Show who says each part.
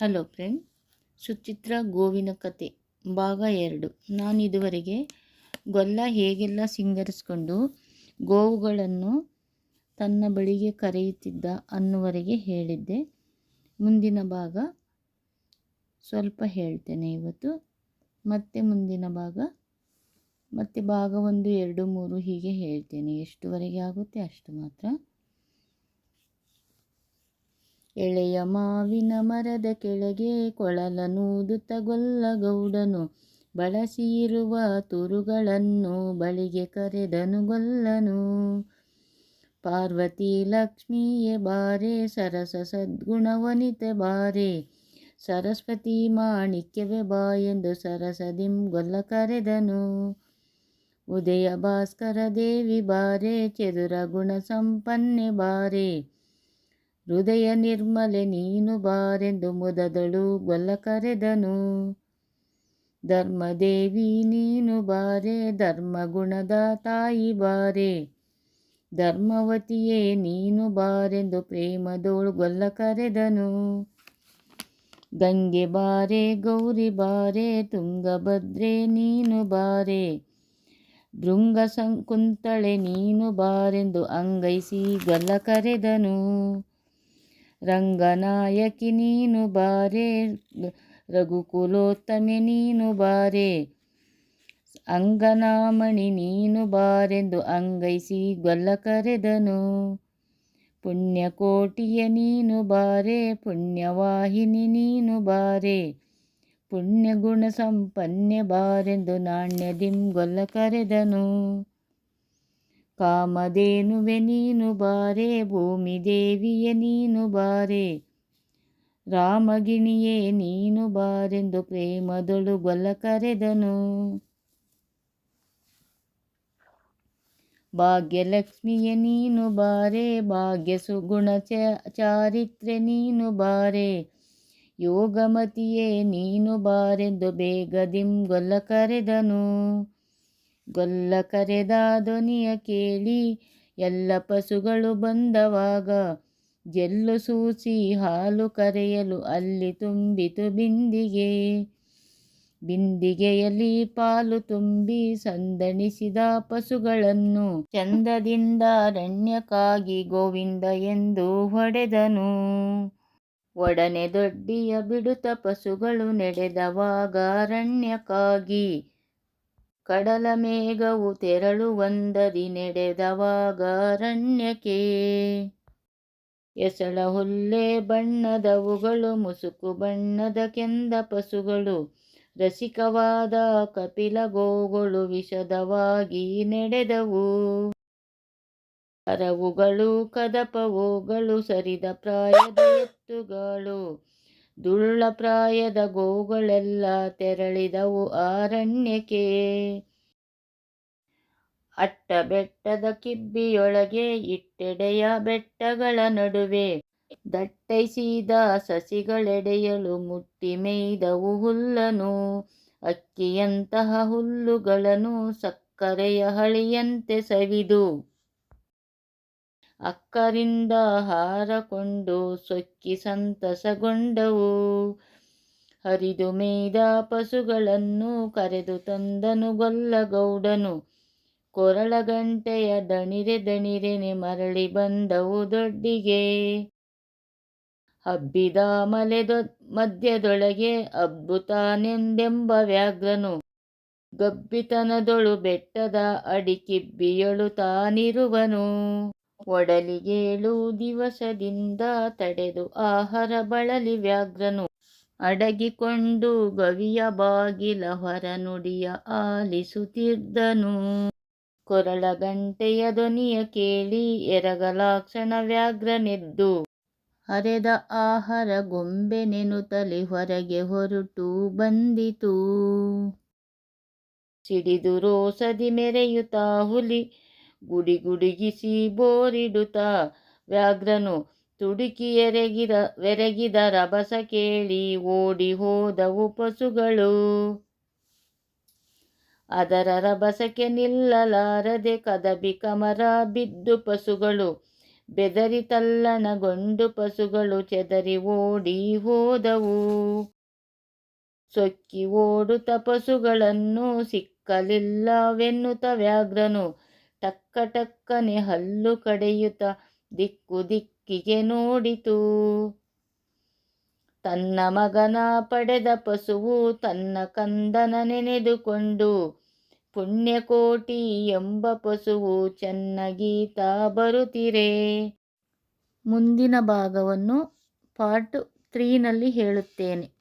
Speaker 1: Hello friend, Suchitra ಗೋವಿನ ಕತೆ, ಭಾಗ ಎರಡು. ನಾನು ಇದುವರೆಗೆ ಗೊಲ್ಲ ಹೇಗೆಲ್ಲ ಸಿಂಗರಿಸ್ಕೊಂಡು ಗೋವುಗಳನ್ನು ತನ್ನ ಬಳಿಗೆ ಕರೆಯುತ್ತಿದ್ದ ಅನ್ನುವರೆಗೆ ಹೇಳಿದ್ದೆ. ಮುಂದಿನ ಭಾಗ ಸ್ವಲ್ಪ ಹೇಳ್ತೇನೆ ಇವತ್ತು. ಮತ್ತೆ ಮುಂದಿನ ಭಾಗ, ಮತ್ತು ಭಾಗ ಒಂದು, ಎರಡು, ಮೂರು ಹೀಗೆ ಹೇಳ್ತೇನೆ. ಎಷ್ಟುವರೆಗೆ ಆಗುತ್ತೆ ಅಷ್ಟು ಮಾತ್ರ. ಎಳೆಯ ಮಾವಿನ ಮರದ ಕೆಳಗೆ ಕೊಳಲನೂದುತ್ತ ಗೊಲ್ಲಗೌಡನು ಬಳಸಿರುವ ತುರುಗಳನ್ನು ಬಳಿಗೆ ಕರೆದನು ಗೊಲ್ಲನು. ಪಾರ್ವತಿ ಲಕ್ಷ್ಮಿಯೇ ಬಾರೆ, ಸರಸ ಸದ್ಗುಣವನಿತೆ ಬಾರೆ. ಸರಸ್ವತಿ ಮಾಣಿಕ್ಯವೇ ಬಾ ಎಂದು ಸರಸದಿಂ ಗೊಲ್ಲ ಕರೆದನು. ಉದಯ ಭಾಸ್ಕರ ದೇವಿ ಬಾರೆ, ಚದುರ ಗುಣ ಸಂಪನ್ನೆ ಬಾರೆ. ಹೃದಯ ನಿರ್ಮಲೆ ನೀನು ಬಾರೆಂದು ಮುದದಳು ಗೊಲ್ಲ ಕರೆದನು. ಧರ್ಮದೇವಿ ನೀನು ಬಾರೆ ಧರ್ಮಗುಣದ ತಾಯಿ ಬಾರೆ. ಧರ್ಮವತಿಯೇ ನೀನು ಬಾರೆಂದು ಪ್ರೇಮದೋಳು ಗೊಲ್ಲ ಕರೆದನು. ಗಂಗೆ ಬಾರೆ, ಗೌರಿ ಬಾರೆ, ತುಂಗಭದ್ರೆ ನೀನು ಬಾರೆ. ಭೃಂಗ ಸಂಕುಂತಳೆ ನೀನು ಬಾರೆಂದು ಅಂಗೈಸಿ ಗೊಲ್ಲ ಕರೆದನು. ರಂಗನಾಯಕಿ ನೀನು ಬಾರೆ, ರಘುಕುಲೋತ್ತಮೆ ನೀನು ಬಾರೆ. ಅಂಗನಾಮಣಿ ನೀನು ಬಾರೆಂದು ಅಂಗೈಸಿ ಗೊಲ್ಲ ಕರೆದನು. ಪುಣ್ಯಕೋಟಿಯ ನೀನು ಬಾರೆ, ಪುಣ್ಯವಾಹಿನಿ ನೀನು ಬಾರೆ. ಪುಣ್ಯಗುಣ ಸಂಪನ್ನೆ ಬಾರೆಂದು ನಾಣ್ಯದಿಂ ಗೊಲ್ಲ ಕರೆದನು. ಕಾಮಧೇನುವೆ ನೀನು ಬಾರೆ, ಭೂಮಿ ದೇವಿಯ ನೀನು ಬಾರೆ. ರಾಮಗಿಣಿಯೇ ನೀನು ಬಾರೆಂದು ಪ್ರೇಮದೊಳು ಗೊಲ್ಲ ಕರೆದನು. ಭಾಗ್ಯಲಕ್ಷ್ಮಿಯ ನೀನು ಬಾರೆ, ಭಾಗ್ಯ ಸುಗುಣ ಚಾರಿತ್ರೆ ನೀನು ಬಾರೆ. ಯೋಗಮತಿಯೇ ನೀನು ಬಾರೆಂದು ಬೇಗದಿಂ ಗೊಲ್ಲ ಕರೆದನು. ಗೊಲ್ಲ ಕರೆದ ಧ್ವನಿಯ ಕೇಳಿ, ಎಲ್ಲ ಪಶುಗಳು ಬಂದವಾಗ ಜೆಲ್ಲು ಸೂಸಿ ಹಾಲು ಕರೆಯಲು ಅಲ್ಲಿ ತುಂಬಿತು ಬಿಂದಿಗೆ. ಬಿಂದಿಗೆಯಲ್ಲಿ ಪಾಲು ತುಂಬಿ ಸಂದಣಿಸಿದ ಪಶುಗಳನ್ನು ಚಂದದಿಂದ ಅರಣ್ಯಕ್ಕಾಗಿ ಗೋವಿಂದ ಎಂದು ಹೊಡೆದನು. ಒಡನೆ ದೊಡ್ಡಿಯ ಬಿಡುತ್ತ ಪಶುಗಳು ನಡೆದವಾಗ ಅರಣ್ಯಕ್ಕಾಗಿ ಕಡಲ ಮೇಘವು ತೆರಳುವಂದರಿ ನಡೆದವಾಗ ಅರಣ್ಯಕ್ಕೆ. ಎಸಳ ಹುಲ್ಲೆ ಬಣ್ಣದವುಗಳು ಮುಸುಕು ಬಣ್ಣದ ಕೆಂದ ಪಶುಗಳು, ರಸಿಕವಾದ ಕಪಿಲ ಗೋಗಳು ವಿಷದವಾಗಿ ನೆಡೆದವು. ಅರವುಗಳು, ಕದಪವುಗಳು, ಸರಿದ ಪ್ರಾಯದ ಎತ್ತುಗಳು ದುಳ್ಳ ಪ್ರಾಯದ ಗೋಗಳೆಲ್ಲ ತೆರಳಿದವು ಅರಣ್ಯಕ್ಕೆ. ಅಟ್ಟ ಬೆಟ್ಟದ ಕಿಬ್ಬಿಯೊಳಗೆ ಇಟ್ಟೆಡೆಯ ಬೆಟ್ಟಗಳ ನಡುವೆ ದಟ್ಟೈಸಿದ ಸಸಿಗಳೆಡೆಯಲು ಮುಟ್ಟಿ ಮೇಯ್ದವು ಹುಲ್ಲನು. ಅಕ್ಕಿಯಂತಹ ಹುಲ್ಲುಗಳನ್ನು ಸಕ್ಕರೆಯ ಹಳಿಯಂತೆ ಸವಿದು ಅಕ್ಕರಿಂದ ಹಾರಕೊಂಡು ಸೊಕ್ಕಿ ಸಂತಸಗೊಂಡವು. ಹರಿದು ಮೇಯ್ದ ಪಶುಗಳನ್ನು ಕರೆದು ತಂದನು ಗೊಲ್ಲಗೌಡನು. ಕೊರಳ ಗಂಟೆಯ ದಣಿರೆ ದಣಿರೆನೆ ಮರಳಿ ಬಂದವು ದೊಡ್ಡಿಗೆ. ಹಬ್ಬಿದ ಮಲೆದೊ ಮಧ್ಯದೊಳಗೆ ಅಬ್ಬುತಾನೆಂದೆಂಬ ವ್ಯಾಘ್ರನು. ಗಬ್ಬಿತನದೊಳು ಬೆಟ್ಟದ ಅಡಿಕಿಬ್ಬಿಯಳು ತಾನಿರುವನು. ಒಡಲಿಗೇಳು ದಿವಸದಿಂದ ತಡೆದು ಆಹಾರ ಬಳಲಿ ವ್ಯಾಘ್ರನು ಅಡಗಿಕೊಂಡು ಗವಿಯ ಬಾಗಿಲ ಹೊರ ನುಡಿಯ ಆಲಿಸುತ್ತಿದ್ದನು. ಕೊರಳ ಗಂಟೆಯ ಧ್ವನಿಯ ಕೇಳಿ ಎರಗಲಾಕ್ಷಣ ವ್ಯಾಘ್ರನೆದ್ದು ಹರೆದ ಆಹಾರ ಗೊಂಬೆ ನೆನುತಲಿ ಹೊರಗೆ ಹೊರಟು ಬಂದಿತು. ಸಿಡಿದು ರೋಸದಿ ಮೆರೆಯುತ್ತಾ ಹುಲಿ ಗುಡಿ ಬೋರಿಡುತ್ತ ಬೋರಿಡುತ್ತಾ ವ್ಯಾಘ್ರನು ತುಡುಕಿ ಎರಗಿದ ವೆರಗಿದ ರಭಸ ಕೇಳಿ ಓಡಿ ಹೋದವು ಪಶುಗಳು. ಅದರ ರಭಸಕ್ಕೆ ನಿಲ್ಲಲಾರದೆ ಕದಬಿ ಕಮರ ಬಿದ್ದು ಪಶುಗಳು. ಬೆದರಿ ತಲ್ಲಣಗೊಂಡು ಪಶುಗಳು ಚೆದರಿ ಓಡಿ ಹೋದವು. ಸೊಕ್ಕಿ ಓಡುತ್ತ ಪಶುಗಳನ್ನು ಸಿಕ್ಕಲಿಲ್ಲವೆನ್ನುತ್ತ ವ್ಯಾಘ್ರನು ಟಕ್ಕ ಟಕ್ಕನೆ ಹಲ್ಲು ಕಡೆಯುತ ದಿಕ್ಕು ದಿಕ್ಕಿಗೆ ನೋಡಿತು. ತನ್ನ ಮಗನ ಪಡೆದ ಪಶುವು ತನ್ನ ಕಂದನ ನೆನೆದುಕೊಂಡು ಪುಣ್ಯಕೋಟಿ ಎಂಬ ಪಶುವು ಚೆನ್ನಾಗೀತ ಬರುತ್ತಿರೆ. ಮುಂದಿನ ಭಾಗವನ್ನು ಪಾರ್ಟ್ ತ್ರೀನಲ್ಲಿ ಹೇಳುತ್ತೇನೆ.